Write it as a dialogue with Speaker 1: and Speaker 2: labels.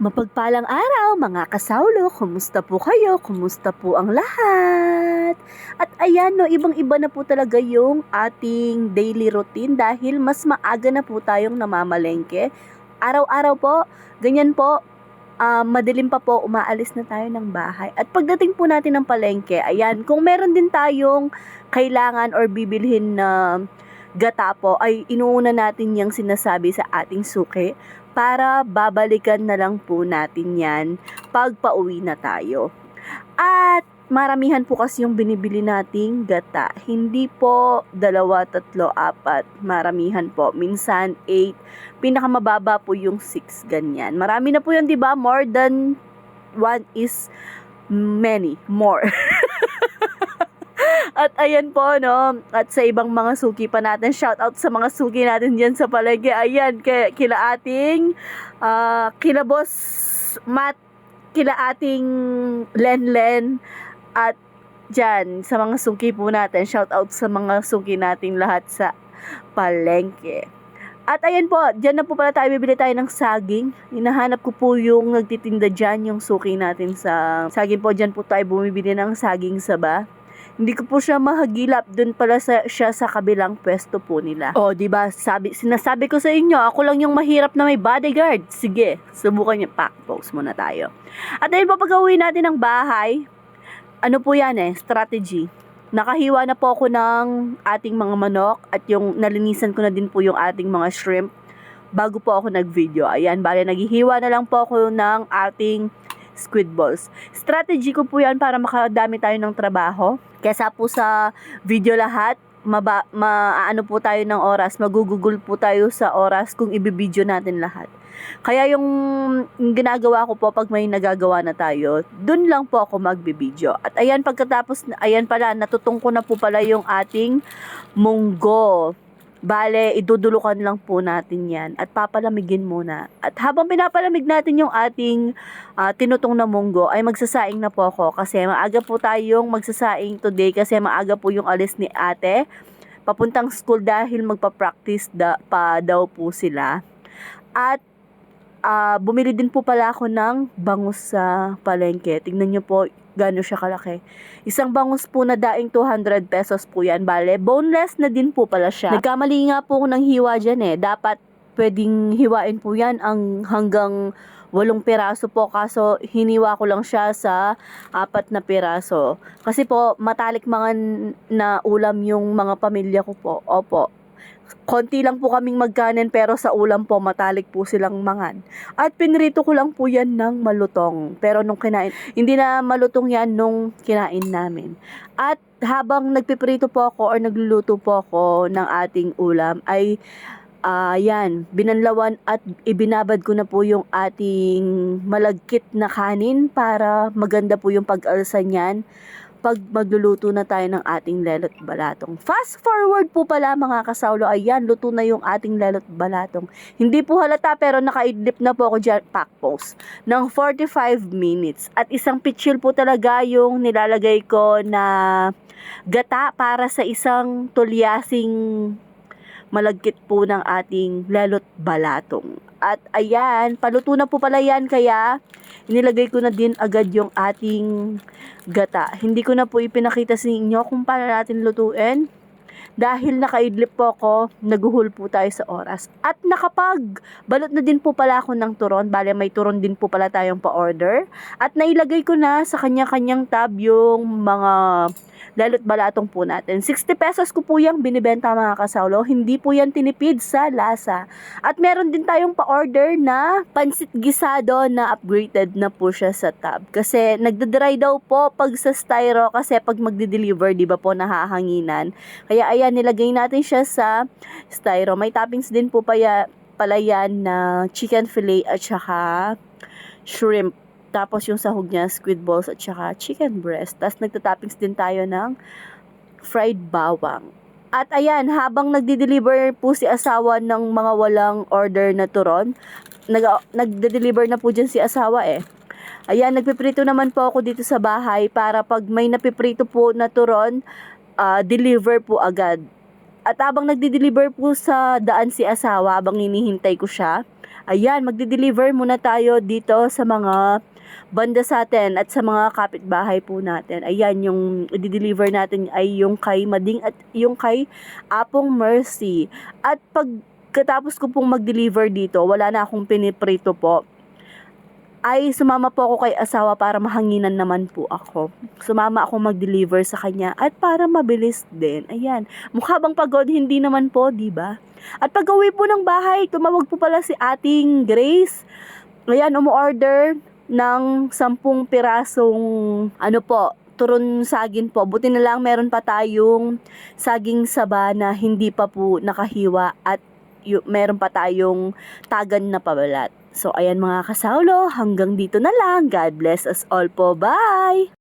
Speaker 1: Mapagpalang araw mga kasawlo, kumusta po kayo? Kumusta po ang lahat? At ayan no, ibang-iba na po talaga yung ating daily routine dahil mas maaga na po tayong namamalengke. Araw-araw po, ganyan po, ah, madilim pa po, umaalis na tayo ng bahay. At pagdating po natin ng palengke, ayan, kung meron din tayong kailangan or bibilhin na gata po, ay inuuna natin yung sinasabi sa ating suki para babalikan na lang po natin yan pag pauwi na tayo. At maramihan po kasi yung binibili nating gata. Hindi po dalawa, tatlo, apat. Maramihan po. Minsan 8. Pinakamababa po yung 6 ganyan. Marami na po yun, di ba? More than one is many. More. At ayan po, no, at sa ibang mga suki pa natin, shout out sa mga suki natin dyan sa palengke. Ayan, kay, kila ating, ah, kila boss Matt, kila ating Len Len, at dyan, sa mga suki po natin, shout out sa mga suki nating lahat sa palengke. At ayan po, dyan na po pala tayo bibili tayo ng saging. Hinahanap ko po yung nagtitinda dyan, yung suki natin sa saging po. Dyan po tayo bumibili ng saging saba. Hindi ko po siya mahagilap dun pala sa, siya sa kabilang pwesto po nila. O, di ba? Sabi, sinasabi ko sa inyo, ako lang yung mahirap na may bodyguard. Sige, subukan niyo. Pack pose muna tayo. At ayun po, natin ng bahay, ano po yan eh, strategy. Nakahiwa na po ako ng ating mga manok at yung nalinisan ko na din po yung ating mga shrimp bago po ako nag-video. Ayan, bale, naghihiwa na lang po ako ng ating squid balls. Strategy ko po yan para makadami tayo ng trabaho. Kesa po sa video lahat, maba, maano po tayo ng oras, magugugol po tayo sa oras kung ibibideo natin lahat. Kaya yung ginagawa ko po pag may nagagawa na tayo, dun lang po ako magbibideo. At ayan pagkatapos, ayan pala, natutong ko na po pala yung ating munggo. Bale, idudulukan lang po natin yan at papalamigin muna. At habang pinapalamig natin yung ating ah, tinutong na munggo, ay magsasaing na po ako kasi maaga po tayong magsasaing today kasi maaga po yung alis ni ate. Papuntang school dahil magpa-practice da, pa daw po sila. At ah, bumili din po pala ako ng bangus sa palengke. Tingnan nyo po gano'n siya kalaki. Isang bangus po na daing 200 pesos po yan. Bale, boneless na din po pala siya. Nagkamali nga po ako ng hiwa dyan eh. Dapat pwedeng hiwain po yan ang hanggang walong piraso po. Kaso hiniwa ko lang siya sa apat na piraso. Kasi po, matalik mga na ulam yung mga pamilya ko po. Opo. Konti lang po kaming magkanin pero sa ulam po matalik po silang mangan. At pinrito ko lang po yan ng malutong. Pero nung kinain, hindi na malutong yan nung kinain namin. At habang nagpiprito po ako or nagluluto po ako ng ating ulam ay yan, binanlawan at ibinabad ko na po yung ating malagkit na kanin para maganda po yung pag-alsa niyan pag magluluto na tayo ng ating lelot balatong. Fast forward po pala mga kasawlo, ayan, luto na yung ating lelot balatong. Hindi po halata pero nakaidlip na po ako dyan, pack post, ng 45 minutes. At isang pitchil po talaga yung nilalagay ko na gata para sa isang tulyasing malagkit po ng ating lelot balatong. At ayan, paluto na po pala yan kaya inilagay ko na din agad yung ating gata. Hindi ko na po ipinakita sa inyo kung paano natin lutuin. Dahil nakaidlip po ako, naguhul po tayo sa oras. At nakapag balot na din po pala ako ng turon. Bale, may turon din po pala tayong pa-order. At nailagay ko na sa kanya-kanyang tab yung mga lalot balatong po natin. 60 pesos ko po yung binibenta mga kasawlo. Hindi po yan tinipid sa lasa. At meron din tayong pa-order na pansit gisado na upgraded na po siya sa tab. Kasi nagdadry daw po pag sa styro kasi pag magde-deliver, di ba po nahahanginan. Kaya ayan, nilagay natin siya sa styro. May toppings din po pa ya, pala yan na chicken fillet at saka shrimp. Tapos yung sahog niya, squid balls at saka chicken breast. Tapos nagtatoppings din tayo ng fried bawang. At ayan, habang nagdi-deliver po si asawa ng mga walang order na turon, nag nagde-deliver na po dyan si asawa eh. Ayan, nagpiprito naman po ako dito sa bahay para pag may napiprito po na turon, ah, deliver po agad. At habang nagdi-deliver po sa daan si asawa, habang hinihintay ko siya, Ayan, magde-deliver muna tayo dito sa mga banda sa atin at sa mga kapitbahay po natin. Ayan, yung i-deliver natin ay yung kay Mading at yung kay Apong Mercy. At pagkatapos ko pong mag-deliver dito, wala na akong piniprito po ay sumama po ako kay asawa para mahanginan naman po ako. Sumama ako mag-deliver sa kanya at para mabilis din. Ayan. Mukha bang pagod? Hindi naman po, di ba? At pag uwi po ng bahay, tumawag po pala si ating Grace. Ayan, umu-order ng 10 pirasong ano po, turon saging po. Buti na lang meron pa tayong saging saba na hindi pa po nakahiwa at yu- meron pa tayong tagan na pabalat. So, ayan mga kasaulo, hanggang dito na lang. God bless us all po. Bye!